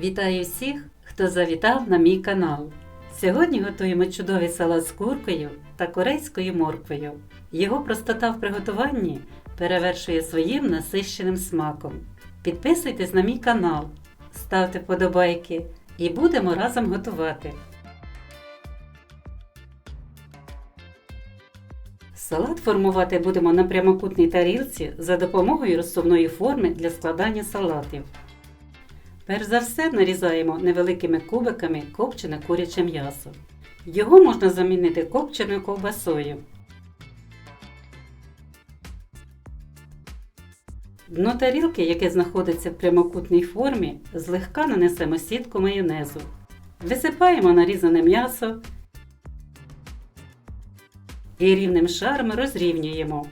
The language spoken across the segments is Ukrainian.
Вітаю всіх, хто завітав на мій канал. Сьогодні готуємо чудовий салат з куркою та корейською морквою. Його простота в приготуванні перевершує своїм насищеним смаком. Підписуйтесь на мій канал, ставте вподобайки і будемо разом готувати. Салат формувати будемо на прямокутній тарілці за допомогою розсувної форми для складання салатів. Перш за все нарізаємо невеликими кубиками копчене куряче м'ясо. Його можна замінити копченою ковбасою. Дно тарілки, яке знаходиться в прямокутній формі, злегка нанесемо сітку майонезу. Висипаємо нарізане м'ясо і рівним шаром розрівнюємо.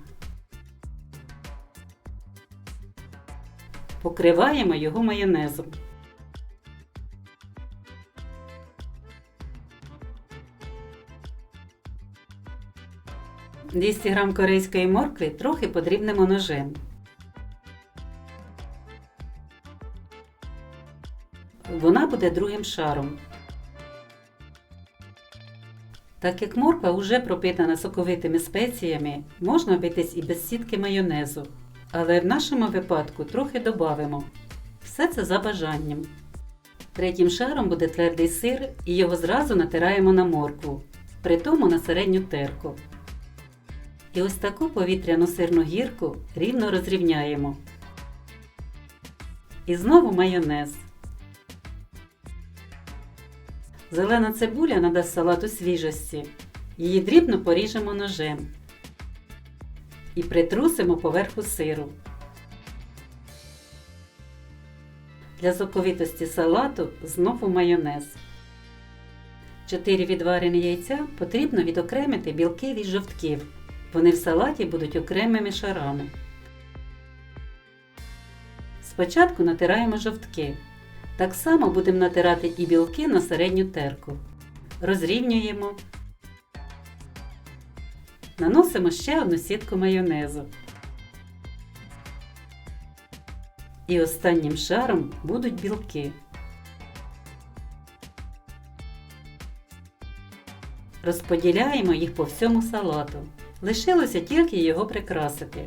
Покриваємо його майонезом. «200 г корейської моркви трохи подрібнемо ножем. Вона буде другим шаром. Так як морква вже пропитана соковитими спеціями, можна обійтись і без сітки майонезу. Але в нашому випадку трохи додамо. Все це за бажанням. Третім шаром буде твердий сир і його зразу натираємо на моркву, при тому на середню терку. І ось таку повітряну сирну гірку рівно розрівняємо. І знову майонез. Зелена цибуля надасть салату свіжості. Її дрібно поріжемо ножем і притрусимо поверху сиру. Для соковитості салату знову майонез. 4 відварені яйця потрібно відокремити білки від жовтків. Вони в салаті будуть окремими шарами. Спочатку натираємо жовтки. Так само будемо натирати і білки на середню терку. Розрівнюємо. Наносимо ще одну сітку майонезу. І останнім шаром будуть білки. Розподіляємо їх по всьому салату. Лишилося тільки його прикрасити.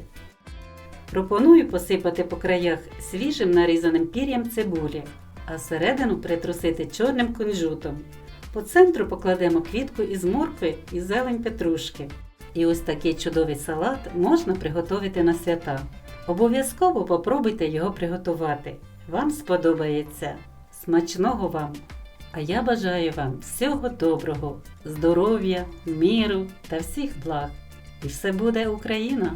Пропоную посипати по краях свіжим нарізаним пір'ям цибулі, а середину притрусити чорним кунжутом. По центру покладемо квітку із моркви і зелень петрушки. І ось такий чудовий салат можна приготувати на свята. Обов'язково попробуйте його приготувати. Вам сподобається. Смачного вам! А я бажаю вам всього доброго, здоров'я, міру та всіх благ. І все буде Україна!